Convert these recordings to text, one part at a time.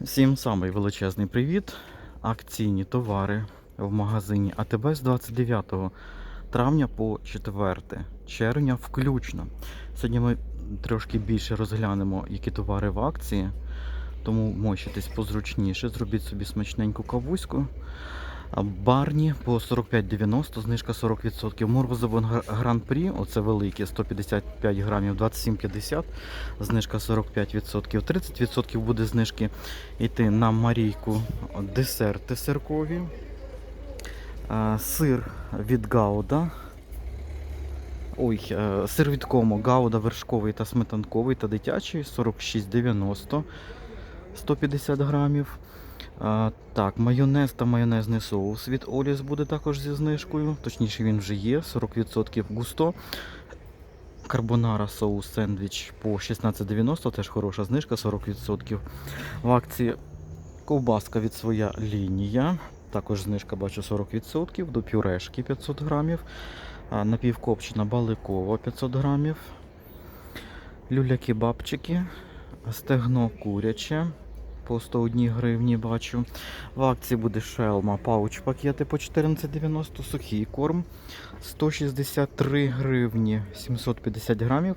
Всім самий величезний привіт. Акційні товари в магазині АТБ з 29 травня по 4 червня включно. Сьогодні ми трошки більше розглянемо, які товари в акції, тому мочитесь позручніше, зробіть собі смачненьку кавуську. Барні по 45,90, знижка 40%. Морозиво гран-прі, оце велике, 155 грамів, 27,50, знижка 45%. 30% буде знижки йти на Марійку десерти сиркові. Сир від Гауда. Ой, е, сир від Комо, Гауда вершковий та сметанковий та дитячий 46,90 150 грамів. А, так, майонез та майонезний соус від Оліс буде також зі знижкою. Точніше, він вже є, 40% густо. Карбонара соус сендвіч по 16,90, теж хороша знижка, 40%. В акції ковбаска від своя лінія. Також знижка бачу 40%. До пюрешки 500 грамів. Напівкопчена баликова 500 грамів. Люля-кебабчики. Стегно куряче по 101 гривні бачу. В акції буде шелма пауч пакети по 14,90, сухий корм 163 гривні 750 грамів.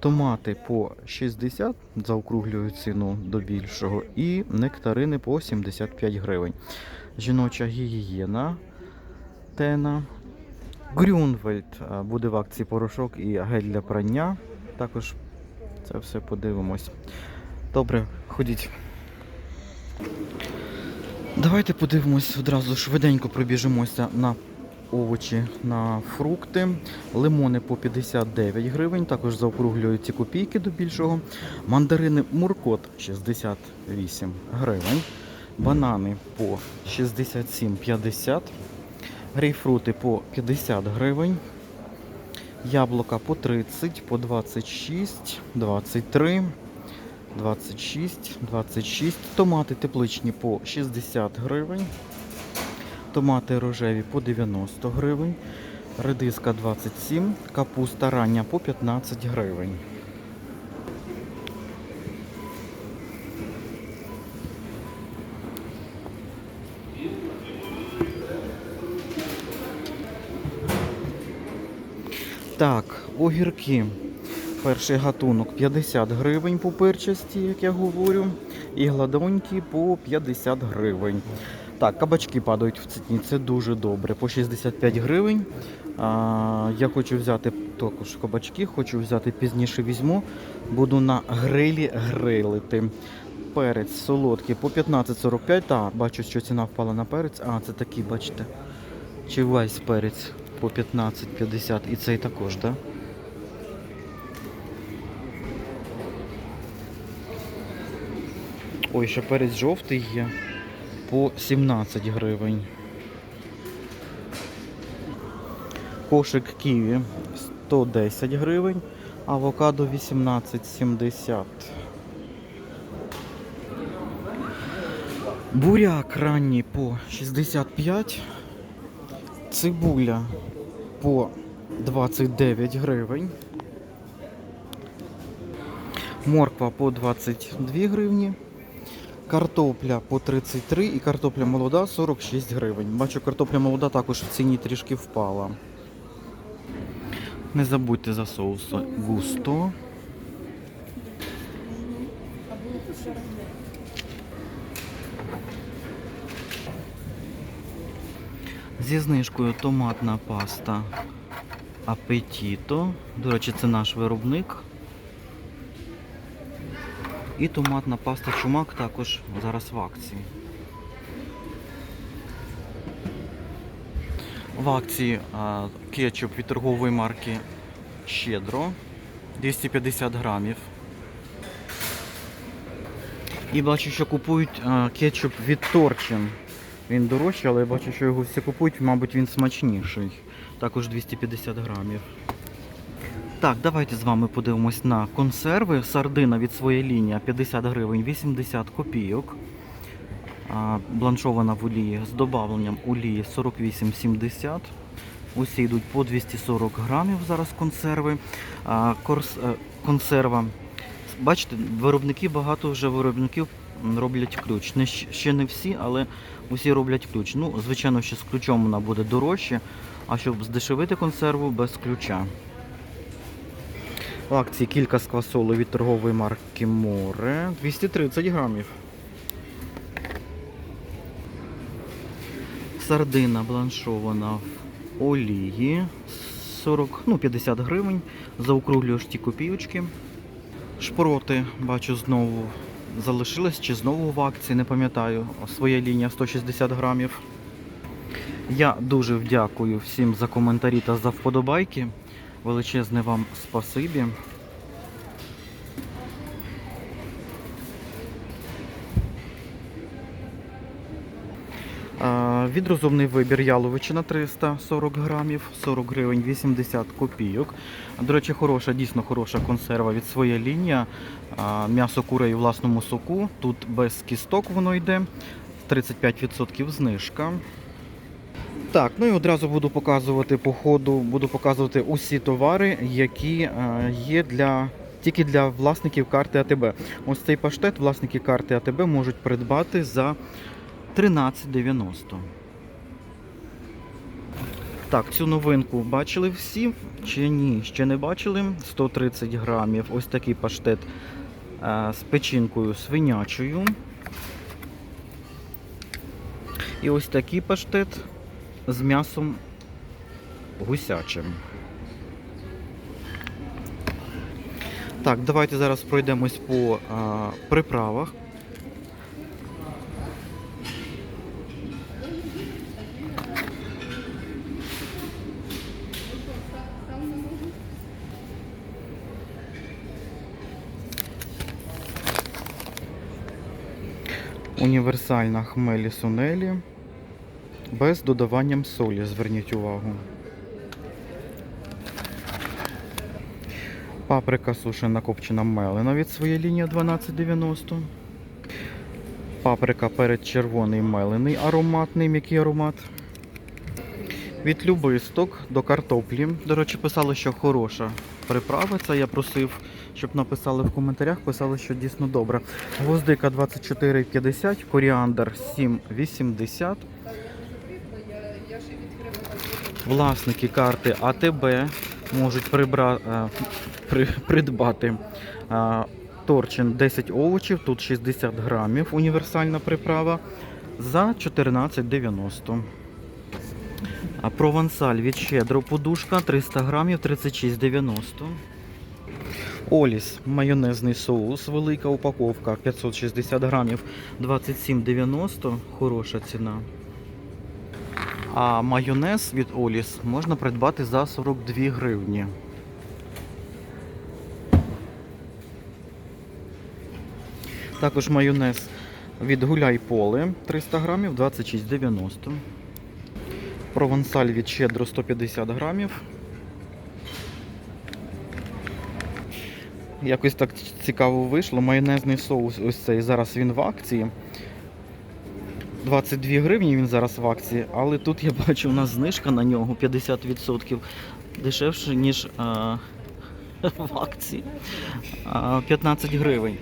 Томати по 60 заокруглюю ціну до більшого. І нектарини по 75 гривень. Жіноча гігієна тена. Грюнвельд буде в акції порошок і гель для прання. Також це все подивимось. Добре, ходіть. Давайте подивимось одразу швиденько пробіжимося на овочі, на фрукти. Лимони по 59 гривень, також заокруглюю ці копійки до більшого. Мандарини Муркот 68 гривень. Банани по 67,50. Грейпфрути по 50 гривень. Яблука по 30, по 26, 23. 26, 26. Томати тепличні по 60 гривень. Томати рожеві по 90 гривень. Редиска 27, капуста рання по 15 гривень. Так, огірки. Перший гатунок 50 гривень по перчасті, як я говорю. І гладонькі по 50 гривень. Так, кабачки падають в ціні, це дуже добре. По 65 гривень. А, я хочу взяти також кабачки, хочу взяти пізніше візьму. Буду на грилі грилити. Перець солодкий по 15,45. Так, бачу, що ціна впала на перець. А, це такий, бачите. Чи весь перець по 15,50 і цей також, так? Да? Ой, ще перець жовтий є по 17 гривень. Кошик ківі 110 гривень, авокадо 18,70. Буряк ранній по 65, цибуля по 29 гривень. Морква по 22 гривні. Картопля по 33 і картопля молода 46 гривень. Бачу, картопля молода також в ціні трішки впала. Не забудьте за соус густо. Зі знижкою томатна паста Апетіто. До речі, це наш виробник. І томатна паста чумак також зараз в акції. В акції кетчуп від торгової марки Щедро 250 грамів. І бачу, що купують кетчуп від Торчин. Він дорожчий, але я бачу, що його всі купують, мабуть, він смачніший. Також 250 грамів. Так, давайте з вами подивимось на консерви. Сардина від своєї лінії 50 гривень 80 копійок. Бланшована в олії з додавленням олії 48,70. Усі йдуть по 240 грамів зараз консерви. Корс, е, консерва. Бачите, виробники багато вже виробників роблять ключ. Не, ще не всі, але усі роблять ключ. Ну, звичайно, що з ключом вона буде дорожче, а щоб здешевити консерву без ключа. В акції кілька з квасолу від торгової марки Море 230 грамів. Сардина бланшована в олії 40, ну 50 гривень. Заокруглюєш ті копійочки. Шпроти, бачу, знову залишились чи знову в акції, не пам'ятаю. Своя лінія 160 грамів. Я дуже вдякую всім за коментарі та за вподобайки. Величезне вам спасибі. А, Відрозумний вибір яловичина 340 грамів, 40 гривень 80 копійок. До речі, хороша, дійсно хороша консерва від своя лінія. М'ясо курей у власному соку. Тут без кісток воно йде. 35% знижка. Так, ну і одразу буду показувати по ходу, буду показувати усі товари, які е, є для. Тільки для власників карти АТБ. Ось цей паштет власники карти АТБ можуть придбати за 13,90. Так, цю новинку бачили всі чи ні? Ще не бачили. 130 грамів. Ось такий паштет е, з печінкою свинячою. І ось такий паштет з м'ясом гусячим. Так, давайте зараз пройдемось по а, приправах. Універсальна хмелі сунелі без додаванням солі, зверніть увагу. Паприка сушена копчена мелена від своєї лінії 1290. Паприка перед червоний мелений ароматний, м'який аромат. Від любисток до картоплі. До речі, писали, що хороша приправа. Це я просив, щоб написали в коментарях. Писали, що дійсно добре. Гвоздика 24,50, коріандр 7,80. Власники карти АТБ можуть прибра... е, при... придбати е, торчин 10 овочів, тут 60 грамів, універсальна приправа за 14,90. А провансаль від щедро подушка 300 грамів 36,90. Оліс майонезний соус, велика упаковка 560 грамів 27,90, хороша ціна. А майонез від Оліс можна придбати за 42 гривні. Також майонез від Гуляй Поле 300 грамів 26,90. Провансаль від Щедро 150 грамів. Якось так цікаво вийшло. Майонезний соус, ось цей зараз він в акції. 22 гривні він зараз в акції, але тут я бачу у нас знижка на нього 50% дешевше, ніж а, в акції. А, 15 гривень.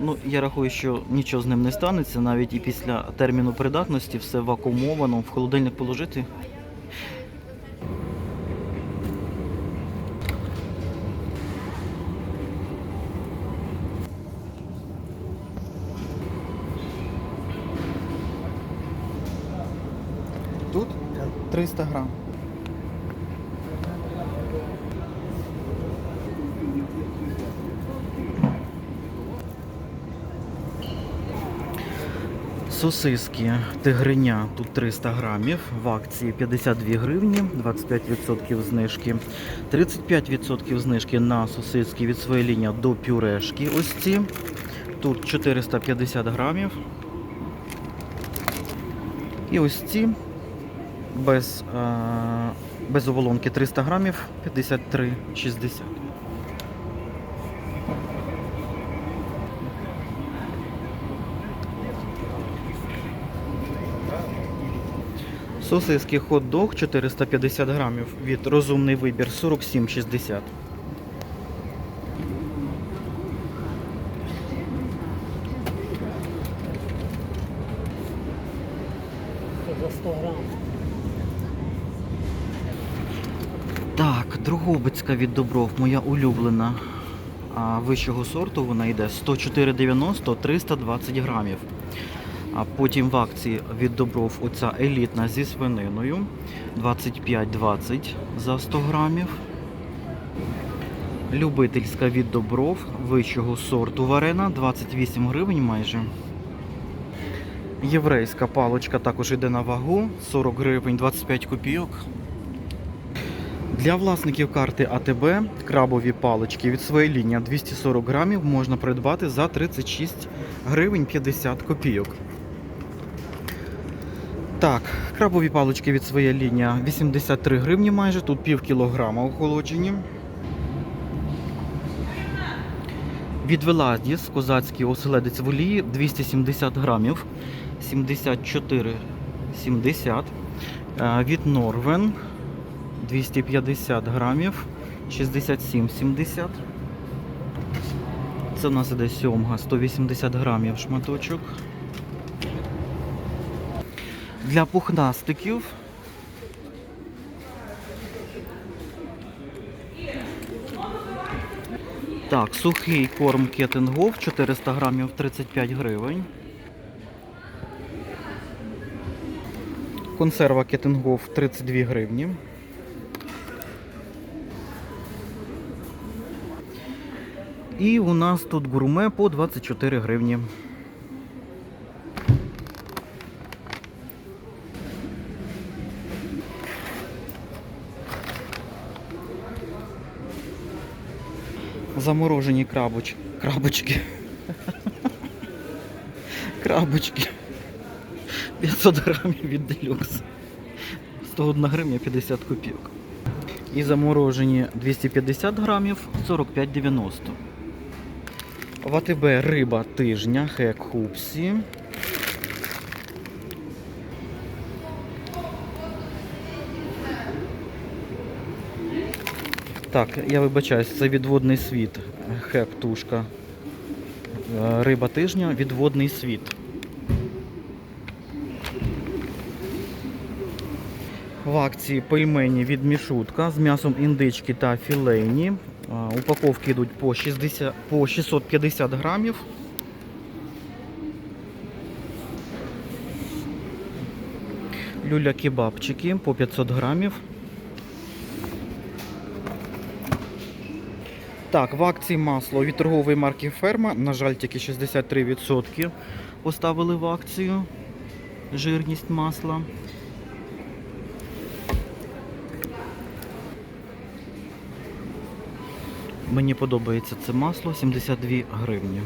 Ну, я рахую, що нічого з ним не станеться, навіть і після терміну придатності все вакуумовано, в холодильник положити. 300 грам. Сосиски тигриня тут 300 грамів, в акції 52 гривні, 25% знижки, 35% знижки на сосиски від своєї лінії до пюрешки. Ось ці. Тут 450 грамів. І ось ці без е, без оболонки 300 грамів 53,60. Сосиски хот-дог 450 грамів від розумний вибір 47,60. За 100 грамів. Так, Дрогобицька від Добров, моя улюблена. А вищого сорту вона йде 104,90 320 грамів. А потім в акції від Добров оця елітна зі свининою 25,20 за 100 грамів. Любительська від Добров вищого сорту варена 28 гривень майже. Єврейська паличка також йде на вагу 40 гривень 25 копійок. Для власників карти АТБ крабові палички від своєї лінії 240 грамів можна придбати за 36 гривень 50 копійок. Так, крабові палички від своєї лінії 83 гривні майже, тут пів кілограма охолоджені. Від Веладіс козацький оселедець в олії 270 грамів 74,70. Е, Від Норвен 250 грамів 67,70. Це у нас іде сьомга 180 грамів шматочок. Для пухнастиків Так, сухий корм кетингов 400 грамів 35 гривень. Консерва кетингов 32 гривні. І у нас тут гурме по 24 гривні. Заморожені крабоч... крабочки. Крабочки. 500 грамів від делюкс. 101 гривня 50 копійок. І заморожені 250 грамів 45,90. В АТБ риба тижня, хек хупсі. Так, я вибачаюсь, це відводний світ. Хек тушка. Е, Риба тижня, відводний світ. В акції пельмені від мішутка з м'ясом індички та філейні. Упаковки йдуть по, 60, по 650 грамів. Люля кебабчики по 500 грамів. Так, в акції масло від торгової марки Ферма. На жаль, тільки 63% поставили в акцію жирність масла. Мені подобається це масло 72 гривні.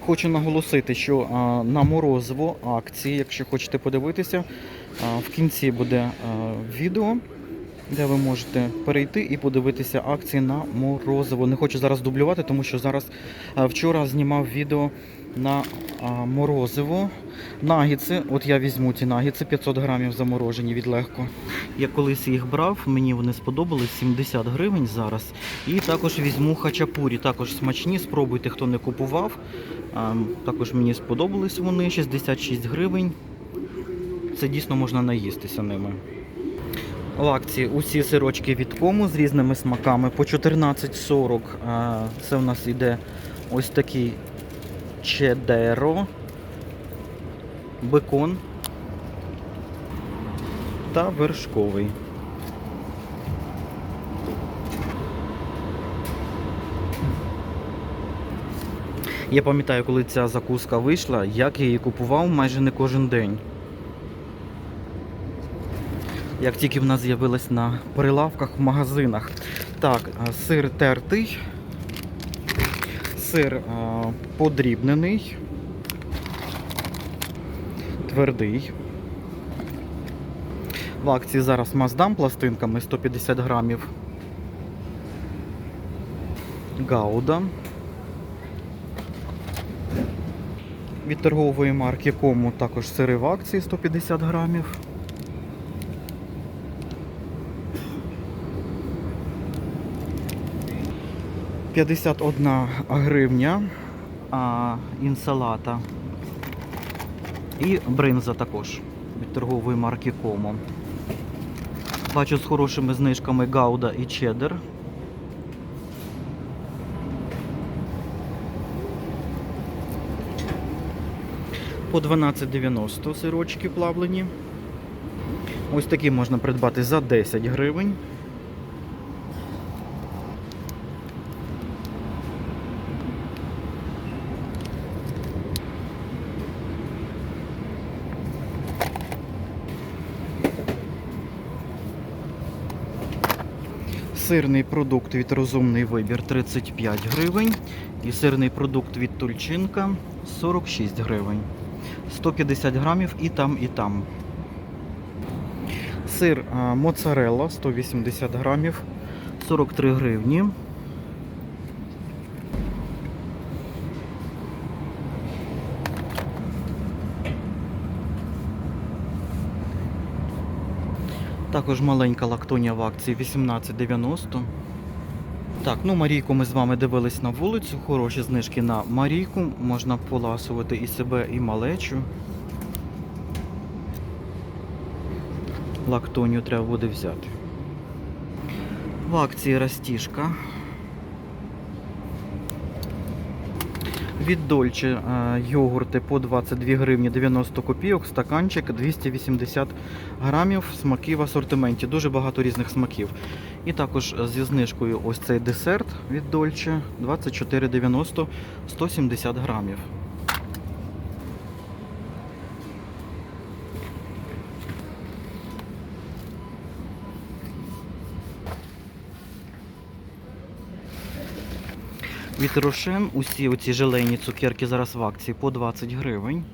Хочу наголосити, що на морозиво акції, якщо хочете подивитися, в кінці буде відео, де ви можете перейти і подивитися акції на морозиво. Не хочу зараз дублювати, тому що зараз вчора знімав відео на а, морозиво. Нагіци, от я візьму ці нагіци 500 грамів заморожені від легко. Я колись їх брав, мені вони сподобались 70 гривень зараз. І також візьму хачапурі, також смачні, спробуйте, хто не купував. А, Також мені сподобались вони 66 гривень. Це дійсно можна наїстися ними. В акції усі сирочки від кому з різними смаками по 14,40. Це у нас іде ось такий чедеро, бекон та вершковий. Я пам'ятаю, коли ця закуска вийшла, як я її купував майже не кожен день. Як тільки в нас з'явилась на прилавках в магазинах. Так, сир тертий, сир подрібнений, твердий. В акції зараз маздам пластинками 150 грамів. Гауда. Від торгової марки Кому також сири в акції 150 грамів. П'ятдесят одна гривня а, інсалата І бринза також від торгової марки Комо. Бачу з хорошими знижками Гауда і Чеддер. По 12,90 сирочки плавлені. Ось такі можна придбати за 10 гривень. Сирний продукт від розумний вибір 35 гривень. І сирний продукт від Тульчинка 46 гривень. 150 грамів і там, і там. Сир моцарелла 180 грамів 43 гривні. Також маленька лактонія в акції 18,90. Так, ну Марійку ми з вами дивились на вулицю. Хороші знижки на Марійку. Можна поласувати і себе, і малечу. Лактонію треба буде взяти. В акції Растішка. Від Дольче е, йогурти по 22 гривні 90 копійок, стаканчик 280 грамів, смаки в асортименті. Дуже багато різних смаків. І також зі знижкою ось цей десерт від Дольче 24,90 170 грамів. Від Рошен усі оці желейні цукерки зараз в акції по 20 гривень.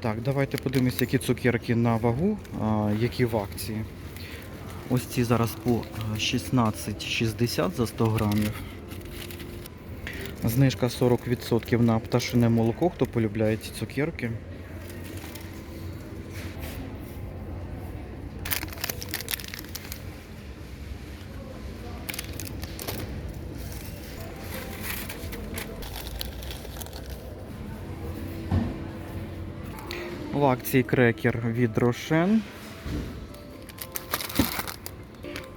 Так, давайте подивимося, які цукерки на вагу, а, які в акції. Ось ці зараз по е, 16,60 за 100 грамів. Знижка 40% на пташине молоко, хто полюбляє ці цукерки. В акції крекер від Рошен.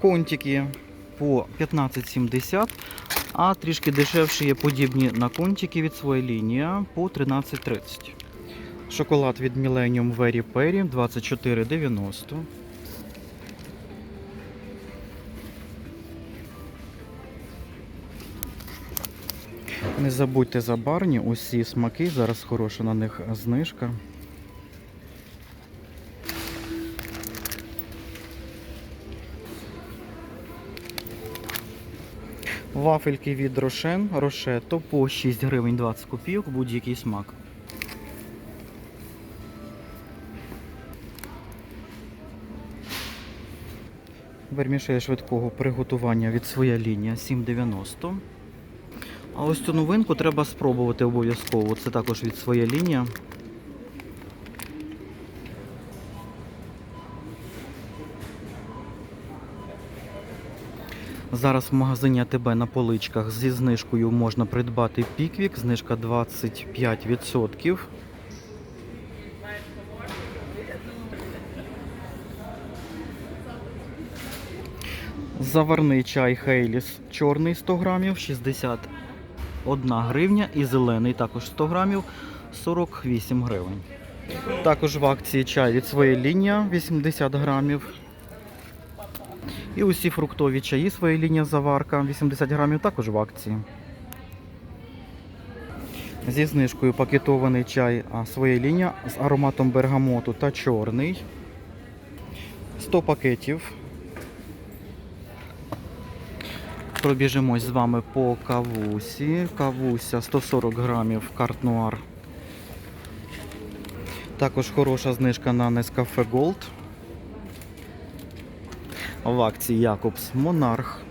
Контики по 15,70, а трішки дешевші є подібні на контики від своєї лінії по 13,30. Шоколад від Millennium Very Perry 24,90. Не забудьте за барні, усі смаки, зараз хороша на них знижка. Вафельки від Рошен, Рошето по 6 гривень 20 копійок, будь-який смак. Вермішель швидкого приготування від своя лінія 7,90. А ось цю новинку треба спробувати обов'язково. Це також від своя лінія. Зараз в магазині АТБ на поличках зі знижкою можна придбати піквік, знижка 25%. Заварний чай Хейліс чорний 100 грамів 61 гривня і зелений також 100 грамів 48 гривень. Також в акції чай від своєї лінія 80 грамів. І усі фруктові чаї своєї лінії заварка 80 грамів також в акції. Зі знижкою пакетований чай а, своєї лінії з ароматом бергамоту та чорний. 100 пакетів. Пробіжимось з вами по кавусі. Кавуся 140 грамів карт-нуар. Також хороша знижка на Nescafe Gold. В акції Якобс Монарх.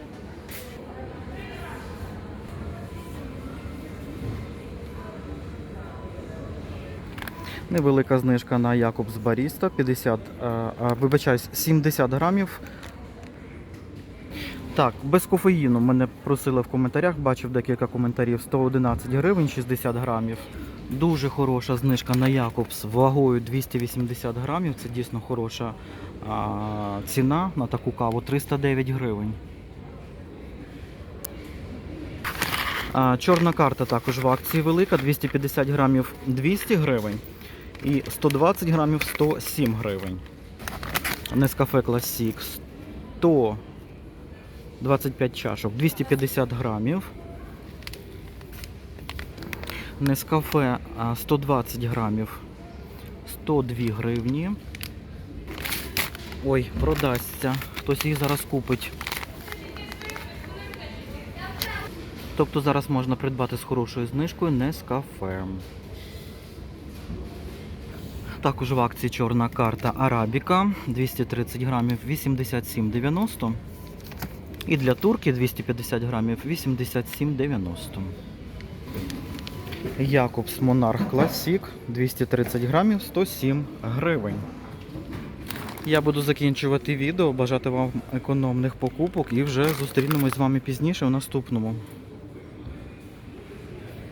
Невелика знижка на Якобс Баріста 50, е, е, вибачаюсь, 70 грамів. Так, без кофеїну мене просили в коментарях, бачив декілька коментарів. 111 гривень 60 грамів. Дуже хороша знижка на Якобс вагою 280 грамів. Це дійсно хороша а, ціна на таку каву 309 гривень. А, чорна карта також в акції велика, 250 грамів 200 гривень і 120 грамів 107 гривень. Нескафе Classic 125 чашок, 250 грамів. Нескафе 120 грамів 102 гривні. Ой, продасться. Хтось їх зараз купить. Тобто зараз можна придбати з хорошою знижкою Нескафе. Також в акції чорна карта Арабіка 230 грамів 87,90. І для турки 250 грамів 87,90. Якобс Монарх Класік 230 грамів 107 гривень. Я буду закінчувати відео, бажати вам економних покупок і вже зустрінемось з вами пізніше у наступному.